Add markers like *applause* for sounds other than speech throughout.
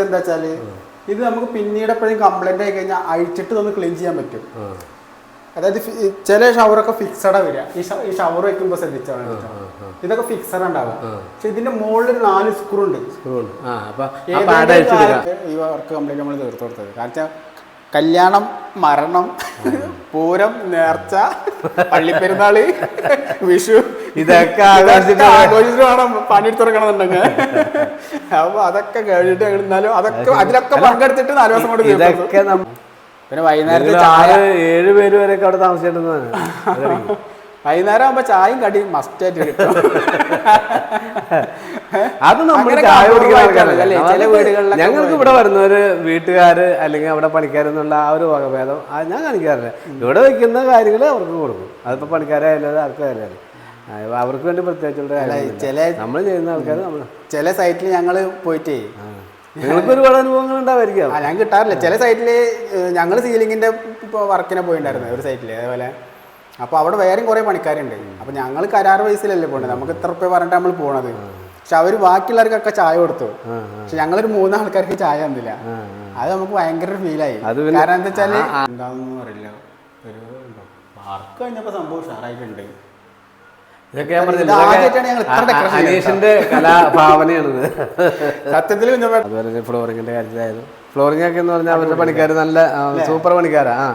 എന്താ വെച്ചാൽ ഇത് നമുക്ക് പിന്നീട് എപ്പോഴും കംപ്ലൈന്റ് ആയി കഴിഞ്ഞാൽ അഴിച്ചിട്ട് ഒന്ന് ക്ലീൻ ചെയ്യാൻ പറ്റും. അതായത് ചില ഷവറൊക്കെ ഫിക്സഡാ വരിക. ഈ ഷ- ഈ ഷവർ വെക്കുമ്പോ കേട്ടോ. ഇതൊക്കെ ഫിക്സഡ് ഉണ്ടാവുക പക്ഷെ ഇതിന്റെ മുകളിൽ ഒരു നാല് സ്ക്രൂ ഉണ്ട് സ്ക്രൂ ഉണ്ട്. ആ അപ്പൊ ആ ഏതെങ്കിലും പാഡ് അഴിച്ചെടുക്കാം കാലത്ത് ഈ വർക്ക് കംപ്ലീറ്റ് നമ്മൾ തീർത്തു കൊടുത്തത്. കാരണം വെച്ചാൽ കല്യാണം മരണം പൂരം നേർച്ച പള്ളിപ്പെരുന്നാൾ വിഷു ഇതൊക്കെ ആഘോഷിച്ചിട്ട് പണി ആഘോഷിച്ചിട്ട് വേണം പണിയെടുത്ത് അപ്പൊ അതൊക്കെ കഴിഞ്ഞിട്ട് എഴുന്നാലും എന്നാലും അതൊക്കെ അതിലൊക്കെ പങ്കെടുത്തിട്ട് നാല് ദിവസം കൊണ്ട് ഇതൊക്കെ പിന്നെ വൈകുന്നേരത്തെ ഏഴ് പേര് വരെയൊക്കെ അവിടെ താമസിച്ചിട്ടുണ്ടെന്നാണ് *laughs* വൈകുന്നേരം ആകുമ്പോ ചായയും കടിയും മസ്റ്റ് ആയിട്ട് കിട്ടും. അത് നമ്മൾ ചായ? ചില നമുക്ക് ഞങ്ങൾക്ക് ഇവിടെ വരുന്നവര് വീട്ടുകാര് അല്ലെങ്കിൽ അവിടെ പണിക്കാരെന്നുള്ള ആ ഒരു വകഭേദം ഞാൻ കാണിക്കാറില്ല. ഇവിടെ വെക്കുന്ന കാര്യങ്ങൾ അവർക്ക് കൊടുക്കും. അതിപ്പോ പണിക്കാരായാലും ആർക്കായാലും അവർക്ക് വേണ്ടി പ്രത്യേകിച്ചുള്ള ചില നമ്മൾ ചെയ്യുന്ന ആൾക്കാർ നമ്മൾ ചില സൈറ്റിൽ ഞങ്ങൾ പോയിട്ടേ നിങ്ങൾക്ക് ഒരുപാട് അനുഭവങ്ങൾ ഉണ്ടാവായിരിക്കും. ഞാൻ കിട്ടാറില്ല. ചില സൈറ്റിൽ ഞങ്ങൾ സീലിങ്ങിന്റെ ഇപ്പൊ വർക്കിനെ പോയിണ്ടായിരുന്നു ഒരു സൈറ്റിൽ. അതേപോലെ അപ്പോൾ അവിടെ വേറെയും കുറേ പണിക്കാരുണ്ട്. അപ്പോൾ ഞങ്ങൾ കരാർ വയസ്സിലല്ലേ പോണത്? നമുക്ക് ഇത്ര റുപ്യ പറഞ്ഞിട്ട് നമ്മൾ പോണത്. പക്ഷെ അവർ ബാക്കിയുള്ളവർക്കൊക്കെ ചായ കൊടുത്തു. പക്ഷെ ഞങ്ങളൊരു മൂന്ന് ആൾക്കാർക്ക് ചായ തന്നില്ല. അത് നമുക്ക് ഭയങ്കര ഫീലായി കാരണം എന്താ വെച്ചാൽ എന്താന്ന് അറിയില്ല. ഒരു വർക്ക് കഴിഞ്ഞപ്പോൾ സംഭവം ഉഷാറായിട്ടുണ്ട്. ഇതൊക്കെ ഞാൻ പറഞ്ഞില്ലേ, അനീഷിന്റെ കലാഭാവനയാണിത്. സത്യത്തിൽ അതുപോലെ ഫ്ലോറിങ്ങിന്റെ കാര്യത്തിലായാലും. ഫ്ലോറിംഗ് ഒക്കെ എന്ന് പറഞ്ഞാൽ അവരുടെ പണിക്കാർ നല്ല സൂപ്പർ പണിക്കാരാ. ആ.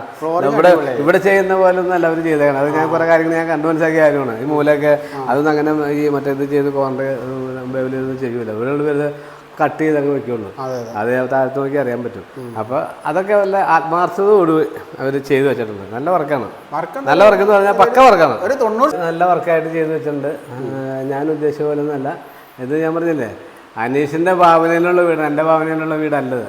ഇവിടെ ഇവിടെ ചെയ്യുന്ന പോലെ ഒന്നും അല്ല അവർ ചെയ്തേക്കണം അത് ഞാൻ കുറെ കാര്യങ്ങൾ ഞാൻ കണ്ടു മനസ്സിലാക്കിയ കാര്യമാണ്. ഈ മൂലൊക്കെ അതൊന്നും അങ്ങനെ ഈ മറ്റേ ഇത് ചെയ്ത് കോണ്ട ബേബിലൊന്നും ചെയ്യൂല. ഇവിടെ വരുന്നത് കട്ട് ചെയ്തൊക്കെ വെക്കുള്ളൂ. അതെ താഴത്ത് നോക്കി അറിയാൻ പറ്റും. അപ്പൊ അതൊക്കെ നല്ല ആത്മാർത്ഥതയോട് അവർ ചെയ്തു വെച്ചിട്ടുണ്ട്. നല്ല വർക്കാണ്. നല്ല വർക്ക് എന്ന് പറഞ്ഞാൽ പക്ക വർക്കാണ് നല്ല വർക്കായിട്ട് ചെയ്തു വെച്ചിട്ടുണ്ട്. ഞാൻ ഉദ്ദേശിച്ച പോലെ ഒന്നല്ല ഇത് ഞാൻ പറഞ്ഞില്ലേ? അനീഷിന്റെ ഭാവനയിലുള്ള വീട് എന്റെ ഭാവനയിലുള്ള വീടല്ലത്.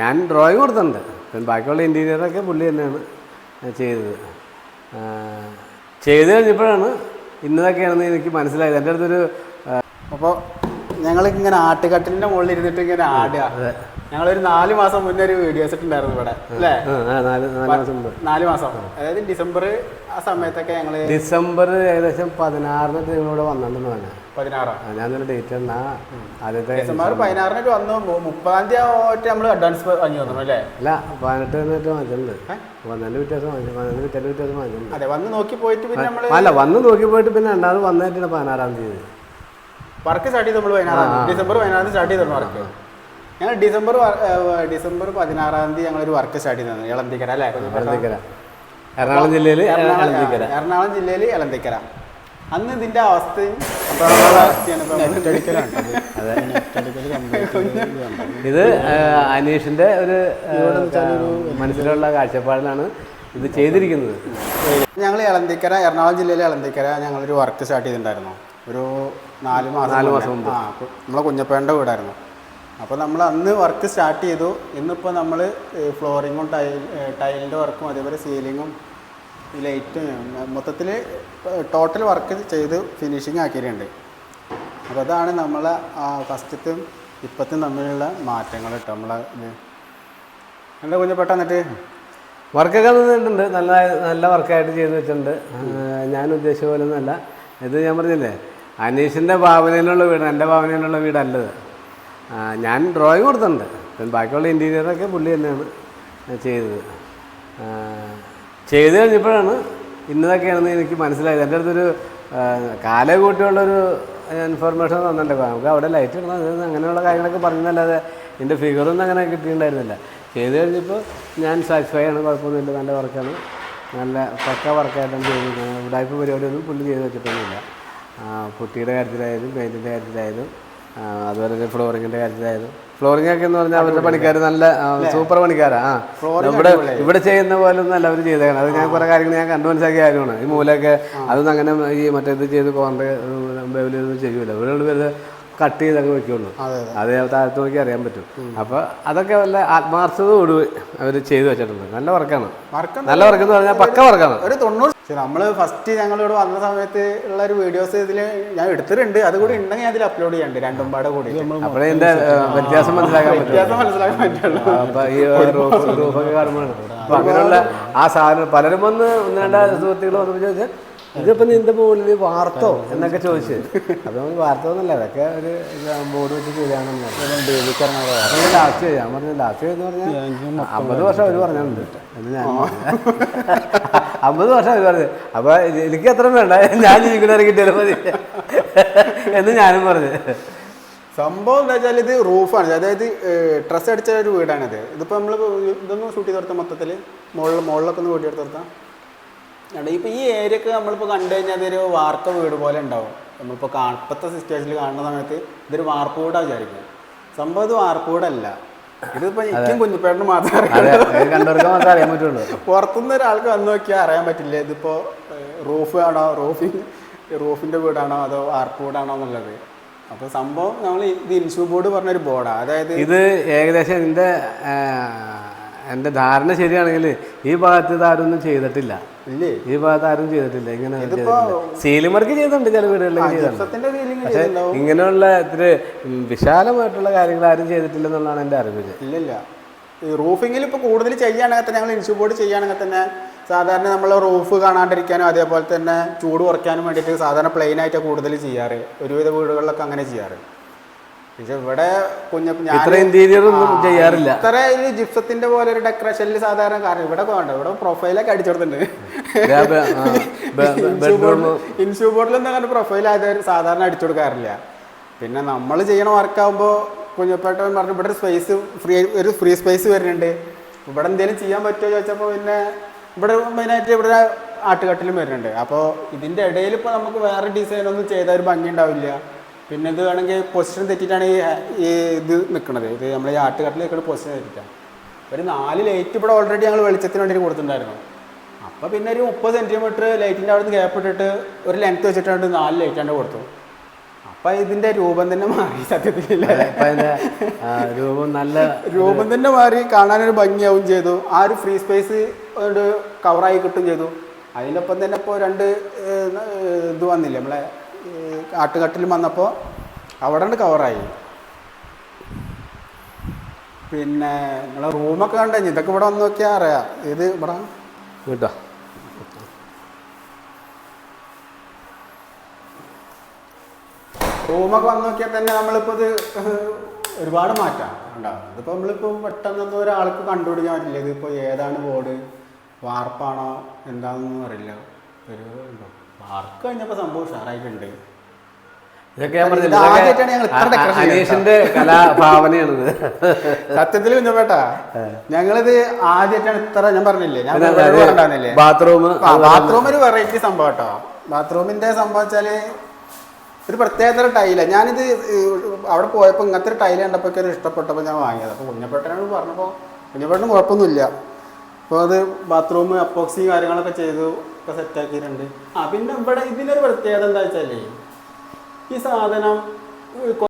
ഞാൻ ഡ്രോയിങ് കൊടുത്തിട്ടുണ്ട്. പിന്നെ ബാക്കിയുള്ള ഇന്റീരിയറൊക്കെ പുള്ളി തന്നെയാണ് ചെയ്തത്. ചെയ്ത് കഴിഞ്ഞപ്പോഴാണ് ഇന്നതൊക്കെയാണെന്ന് എനിക്ക് മനസ്സിലായത്. എന്റെ അടുത്തൊരു അപ്പോൾ ഞങ്ങളിങ്ങനെ ഇങ്ങനെ ആട്ടുകട്ടിലിന്റെ മുകളിൽ ഇരുന്നിട്ട് ഇങ്ങനെ ആടുക. ഞങ്ങളൊരു നാല് മാസം മുന്നേ ഒരു വീഡിയോ ഇട്ടുണ്ടായിരുന്നു ഇവിടെ അല്ലേ? നാല് മാസം അതായത് ഡിസംബർ ആ സമയത്തൊക്കെ ഞങ്ങൾ ഡിസംബർ ഏകദേശം പതിനാറിനൊക്കെ ഇവിടെ വന്നിട്ടുണ്ടെന്ന് പറഞ്ഞു ഞാനൊരു ഡേറ്റ് എന്നാ ആദ്യത്തെ ഡിസംബർ പതിനാറിനൊക്കെ വന്നു. മു- മുപ്പതാം തീയതി നമ്മൾ അഡ്വാൻസ് വാങ്ങി വന്നു അല്ലേ? അല്ല പതിനെട്ട് വന്നിട്ട് വാങ്ങിച്ചിട്ടുണ്ട് പതിനാല് വ്യത്യാസം വാങ്ങിച്ചു പതിനാല് വ്യത്യാസം വ്യത്യാസം വാങ്ങിച്ചിട്ടുണ്ട് അതെ വന്ന് നോക്കി പോയിട്ട് പിന്നെ നമ്മൾ അല്ല വന്ന് നോക്കി പോയിട്ട് പിന്നെ രണ്ടാമത് വന്നിട്ടാണ് പതിനാറാം തീയതി. വർക്ക് സ്റ്റാർട്ട് ചെയ്ത് നമ്മൾ പതിനാറാം ഡിസംബർ പതിനാറാം തീയതി സ്റ്റാർട്ട് ചെയ്തിരുന്നു വർക്ക്. ഞങ്ങൾ ഡിസംബർ ഡിസംബർ പതിനാറാം തീയതി ഞങ്ങളൊരു വർക്ക് സ്റ്റാർട്ട് ചെയ്തത് ഇളന്തിക്കര അല്ലേ? എളന്തിക്കര. എറണാകുളം ജില്ലയിൽ എളന്തിക്കര. എറണാകുളം ജില്ലയിൽ ഇളന്തിക്കര അന്ന് ഇതിന്റെ അവസ്ഥയും നമ്മൾ *laughs* ഇത് അനീഷിന്റെ ഒരു മനസ്സിലുള്ള കാഴ്ചപ്പാടിലാണ് ഇത് ചെയ്തിരിക്കുന്നത്. ഞങ്ങൾ ഇളന്തിക്കര എറണാകുളം ജില്ലയിലെ ഇളന്തിക്കര ഞങ്ങളൊരു വർക്ക് സ്റ്റാർട്ട് ചെയ്തിട്ടുണ്ടായിരുന്നു. ഒരു നാല് മാസം നാല് മാസം മുമ്പ്. നമ്മളെ കുഞ്ഞപ്പേണ്ട വീടായിരുന്നു. അപ്പോൾ നമ്മൾ അന്ന് വർക്ക് സ്റ്റാർട്ട് ചെയ്തു. ഇന്നിപ്പോൾ നമ്മൾ ഫ്ലോറിങ്ങും ടൈൽ ടൈലിന്റെ വർക്കും അതേപോലെ സീലിങ്ങും ലൈറ്റും മൊത്തത്തിൽ ടോട്ടൽ വർക്ക് ചെയ്ത് ഫിനിഷിങ് ആക്കിയിട്ടുണ്ട്. അപ്പോൾ അതാണ് നമ്മളെ ഫസ്റ്റത്തും ഇപ്പത്തും തമ്മിലുള്ള മാറ്റങ്ങൾ കേട്ടോ നമ്മളെ ഇത്. എന്താ കുഞ്ഞപ്പേട്ട വർക്കൊക്കെ നിന്നിട്ടുണ്ട് നല്ല നല്ല വർക്കായിട്ട് ചെയ്ത് വെച്ചിട്ടുണ്ട്. ഞാൻ ഉദ്ദേശിച്ച പോലെ ഒന്നല്ല ഇത് ഞാൻ പറഞ്ഞില്ലേ അനീഷിന്റെ ഭാവനയിലുള്ള വീട് എന്റെ ഭാവനയിലുള്ള വീടല്ലത്. ഞാൻ ഡ്രോയിങ് കൊടുത്തിട്ടുണ്ട്. ബാക്കിയുള്ള ഇന്റീരിയറൊക്കെ പുള്ളി തന്നെയാണ് ചെയ്തത്. ചെയ്ത് കഴിഞ്ഞപ്പോഴാണ് ഇന്നതൊക്കെയാണെന്ന് എനിക്ക് മനസ്സിലായത്. എന്റെ അടുത്തൊരു കാല കൂട്ടിയുള്ളൊരു ഇൻഫർമേഷൻ തന്നിട്ടുണ്ട്. നമുക്ക് അവിടെ ലൈറ്റ് ഇടണം അങ്ങനെയുള്ള കാര്യങ്ങളൊക്കെ പറഞ്ഞതല്ലാതെ എന്റെ ഫിഗറൊന്നും അങ്ങനെ കിട്ടിയിട്ടുണ്ടായിരുന്നില്ല. ചെയ്ത് കഴിഞ്ഞപ്പോൾ ഞാൻ സാറ്റിസ്ഫൈ ആണ് കുഴപ്പമൊന്നുമില്ല. നല്ല വർക്കാണ് നല്ല പക്ക വർക്കായിട്ടാണ് ചെയ്തിരിക്കുന്നത്. ഉടായ്പ പരിപാടിയൊന്നും പുള്ളി ചെയ്ത് വെച്ചിട്ടൊന്നുമില്ല. കുട്ടിയുടെ കാര്യത്തിലായാലും പെയിന്റിന്റെ കാര്യത്തിലായാലും അതുപോലെ തന്നെ ഫ്ലോറിങ്ങിന്റെ കാര്യത്തിലായാലും ഫ്ലോറിംഗ് ഒക്കെ എന്ന് പറഞ്ഞാൽ അവരുടെ പണിക്കാർ നല്ല സൂപ്പർ പണിക്കാരാ. ആ ഇവിടെ ഇവിടെ ചെയ്യുന്ന പോലെ ഒന്നും അല്ല അവർ ചെയ്തേക്കണം അത് ഞാൻ കുറെ കാര്യങ്ങൾ ഞാൻ കണ്ടു മനസ്സിലാക്കിയ കാര്യമാണ്. ഈ മൂലൊക്കെ അതൊന്നും അങ്ങനെ ഈ മറ്റേത് ചെയ്ത് കോണ്ട ബേബിലൊന്നും ചെയ്യൂല. ഇവരോട് വരുന്നത് കട്ട് ചെയ്തൊക്കെ വെക്കുള്ളൂ. അതെ താഴത്ത് നോക്കി അറിയാൻ പറ്റും. അപ്പൊ അതൊക്കെ വല്ല ആത്മാർത്ഥതയോട് അവർ ചെയ്തു വെച്ചിട്ടുണ്ട്. നല്ല വർക്കാണ് വർക്ക് നല്ല വർക്ക് എന്ന് പറഞ്ഞാൽ പക്ക വർക്കാണ് ഒരു തൊണ്ണൂറ് പക്ഷെ നമ്മൾ ഫസ്റ്റ് ഞങ്ങളിവിടെ വന്ന സമയത്ത് ഉള്ള ഒരു വീഡിയോസ് ഇതിൽ ഞാൻ എടുത്തിട്ടുണ്ട്. അത് കൂടി ഉണ്ടെങ്കിൽ അതിൽ അപ്ലോഡ് ചെയ്യണ്ട് രണ്ടും പാടെ കൂടി വ്യത്യാസം മനസ്സിലാക്കാൻ പറ്റും വ്യത്യാസം മനസ്സിലാക്കാൻ പറ്റുള്ളൂ. അങ്ങനെയുള്ള ആ സാധനം പലരും വന്ന് ഒന്ന് രണ്ട് സുഹൃത്തുക്കൾ വന്നപ്പോൾ ചോദിച്ചാൽ ഇതിപ്പോ നിന്റെ മുകളിൽ വാർത്തോ? എന്നൊക്കെ ചോദിച്ചു. അത് നമ്മൾ വാർത്ത ഒന്നല്ല അതൊക്കെ ഒരു ബോർഡ് വെച്ച് ചെയ്താണെന്ന് പറഞ്ഞു. ലാസ്റ്റ് ഞാൻ പറഞ്ഞു ലാസ്റ്റ് എന്ന് പറഞ്ഞാൽ അമ്പത് വർഷം അവർ പറഞ്ഞിട്ടുണ്ട് എന്ന് ഞാൻ അമ്പത് വർഷം അവർ പറഞ്ഞു. അപ്പൊ എനിക്ക് അത്ര വേണ്ട. ഞാൻ ജീവിക്കുന്നവരെ കിട്ടിയാലും മതി. എന്ന് ഞാനും പറഞ്ഞു. സംഭവം എന്താ വെച്ചാൽ ഇത് റൂഫാണ്. അതായത് ഡ്രസ് അടിച്ച ഒരു വീടാണിത് ഇതിപ്പോൾ നമ്മൾ ഇതൊന്നും ഷൂട്ട് ചെയ്ത് കൊടുത്താൽ മൊത്തത്തിൽ മുകളിൽ മുകളിലൊക്കെ ഒന്ന് വീട്ടി എടുത്ത് കൊടുത്താൽ അവിടെ ഇപ്പോൾ ഈ ഏരിയക്ക് നമ്മളിപ്പോൾ കണ്ടു കഴിഞ്ഞാൽ അതൊരു വാർത്ത വീട് പോലെ ഉണ്ടാവും. നമ്മളിപ്പോൾ കാ ഇപ്പോഴത്തെ സിറ്റുവേഷനിൽ കാണുന്ന സമയത്ത് ഇതൊരു വാർപ്പ് വീടാണ് വിചാരിക്കും. സംഭവം ഇത് വാർപ്പ് വീടല്ല. കുഞ്ഞിപ്പേട്ടന് മാത്രമേ അറിയാൻ പറ്റുള്ളൂ. പുറത്തുനിന്ന് ഒരാൾക്ക് വന്ന് നോക്കിയാൽ അറിയാൻ പറ്റില്ല. ഇതിപ്പോ റൂഫ് ആണോ റൂഫിങ് റൂഫിന്റെ വീടാണോ അതോ വാർപ്പ് വീടാണോ എന്നുള്ളത്. അപ്പൊ സംഭവം നമ്മൾ ഇത് ഇൻഷൂ ബോർഡ് പറഞ്ഞൊരു ബോർഡാ. അതായത് ഇത് ഏകദേശം എന്റെ എന്റെ എന്റെ ധാരണ ശരിയാണെങ്കിൽ ഈ ഭാഗത്ത് ഇത് ആരും ചെയ്തിട്ടില്ല. ഇല്ലേ? ഈ ഭാഗത്ത് ആരും ചെയ്തിട്ടില്ല. ഇങ്ങനെ സീലിംഗ് വർക്ക് ചെയ്തിട്ടുണ്ട് ചില വീടുകളിൽ പക്ഷെ ഇങ്ങനെയുള്ള ഇത്തിരി വിശാലമായിട്ടുള്ള കാര്യങ്ങൾ ആരും ചെയ്തിട്ടില്ല എന്നുള്ളതാണ് എന്റെ അറിവിൽ ഇല്ലില്ല. ഈ റൂഫിങ്ങിൽ ഇപ്പോൾ കൂടുതൽ ചെയ്യുകയാണെങ്കിൽ തന്നെ ഞങ്ങൾ ഇൻഷൂ ബോർഡ് ചെയ്യുകയാണെങ്കിൽ തന്നെ സാധാരണ നമ്മൾ റൂഫ് കാണാണ്ടിരിക്കാനും അതേപോലെ തന്നെ ചൂട് കുറയ്ക്കാനും വേണ്ടിയിട്ട് സാധാരണ പ്ലെയിൻ ആയിട്ട് കൂടുതൽ ചെയ്യാറ്. ഒരുവിധ വീടുകളിലൊക്കെ അങ്ങനെ ചെയ്യാറ്. പക്ഷെ ഇവിടെ കുഞ്ഞ ഞാൻ ഇത്ര ഇന്റീരിയർ ചെയ്യാറില്ല. ഇത്ര ഒരു ജിപ്സത്തിന്റെ പോലെ ഒരു ഡെക്കറേഷനിൽ സാധാരണ കാരണം ഇവിടെ വേണ്ട ഇവിടെ പ്രൊഫൈലൊക്കെ അടിച്ചുകൊടുത്തിട്ടുണ്ട് ഇൻഷൂ *laughs* ബോർഡിലൊന്നും അങ്ങനെ പ്രൊഫൈൽ ആയതൊരു സാധാരണ അടിച്ചു കൊടുക്കാറില്ല. പിന്നെ നമ്മൾ ചെയ്യണ വർക്കാകുമ്പോൾ കുഞ്ഞപ്പേട്ടൻ പറഞ്ഞു ഇവിടെ ഒരു സ്പേസ് ഫ്രീ ഒരു ഫ്രീ സ്പേസ് വരുന്നുണ്ട്. ഇവിടെ എന്തെങ്കിലും ചെയ്യാൻ പറ്റുമോ? ചോദിച്ചപ്പോൾ പിന്നെ ഇവിടെ മെയിനായിട്ട് ഇവിടെ ആട്ടുകട്ടിലും വരുന്നുണ്ട്. അപ്പോൾ ഇതിന്റെ ഇടയിൽ ഇപ്പോൾ നമുക്ക് വേറെ ഡിസൈനൊന്നും ചെയ്താൽ ഒരു ഭംഗി ഉണ്ടാവില്ല. പിന്നെ ഇത് വേണമെങ്കിൽ പൊസിഷൻ തെറ്റിയിട്ടാണ് ഈ ഈ ഇത് നിൽക്കുന്നത് ഇത് നമ്മൾ ഈ ആട്ടുകട്ടിൽ നിൽക്കുന്ന പൊസിഷൻ തെറ്റിയിട്ടാണ്. ഒരു നാല് ലൈറ്റ് ഇവിടെ ഓൾറെഡി ഞങ്ങൾ വെളിച്ചത്തിന് വേണ്ടി കൊടുത്തിട്ടുണ്ടായിരുന്നു. അപ്പോൾ പിന്നെ ഒരു മുപ്പത് സെന്റിമീറ്റർ ലൈറ്റിന്റെ അവിടെ നിന്ന് ഗ്യാപ്പ് ഇട്ടിട്ട് ഒരു ലെങ്ത് വെച്ചിട്ടുണ്ട് നാല് ലൈറ്റാണ്ട് കൊടുത്തു അപ്പം ഇതിന്റെ രൂപം തന്നെ മാറി സത്യത്തിൽ രൂപം നല്ല രൂപം തന്നെ മാറി കാണാനൊരു ഭംഗിയാവും ചെയ്തു. ആ ഒരു ഫ്രീ സ്പേസ് ഒരു കവറായി കിട്ടും ചെയ്തു. അതിനൊപ്പം തന്നെ ഇപ്പോൾ രണ്ട് ഇത് വന്നില്ലേ നമ്മളെ ആട്ടുകട്ടിലും വന്നപ്പോൾ അവിടെ ഉണ്ട് കവറായി പിന്നെ നിങ്ങളെ റൂമൊക്കെ കണ്ടു? ഇതൊക്കെ ഇവിടെ വന്ന് നോക്കിയാൽ അറിയാം. ഇത് ഇവിടെ? കേട്ടോ റൂമൊക്കെ വന്ന് നോക്കിയാൽ തന്നെ നമ്മളിപ്പോൾ ഇത് ഒരുപാട് മാറ്റാം. ഉണ്ടാവും ഇതിപ്പോൾ നമ്മളിപ്പോൾ പെട്ടെന്നൊന്നും ഒരാൾക്ക് കണ്ടുപിടിക്കാൻ പറ്റില്ല. ഇതിപ്പോൾ ഏതാണ് ബോർഡ് വാർപ്പാണോ? എന്താണെന്നൊന്നും അറിയില്ല. ഒരു വാർക്ക് കഴിഞ്ഞപ്പോൾ സംഭവം ഉഷാറായിട്ടുണ്ട്. ഇതൊക്കെ ഞാൻ പറഞ്ഞില്ല? അനീഷിന്റെ കലാഭാവനയാണിത്. സത്യത്തിൽ കുഞ്ഞപ്പേട്ടാ ഞങ്ങളിത് ആദ്യമായിട്ടാണ് ഇത്ര ഞാൻ പറഞ്ഞില്ലേ? ഞാൻ ബാത്റൂം ബാത്റൂം ഒരു വെറൈറ്റി സംഭവം കേട്ടോ. ബാത്റൂമിന്റെ സംഭവം വെച്ചാൽ ഒരു പ്രത്യേകതര ടൈല ഞാനിത് അവിടെ പോയപ്പോൾ ഇങ്ങനത്തെ ഒരു ടൈല കണ്ടപ്പോൾ ഒരു ഇഷ്ടപ്പെട്ടപ്പോൾ ഞാൻ വാങ്ങിയത്. അപ്പോൾ കുഞ്ഞപ്പേട്ടനോട് പറഞ്ഞപ്പോൾ കുഞ്ഞപ്പേട്ടന് കുഴപ്പമൊന്നുമില്ല. അപ്പോൾ അത് ബാത്റൂം അപ്പോക്സി കാര്യങ്ങളൊക്കെ ചെയ്തു ഒക്കെ സെറ്റാക്കിയിട്ടുണ്ട് ആ പിന്നെ ഇവിടെ ഇതിനൊരു പ്രത്യേകത എന്താ വെച്ചാലേ ഈ സാധനം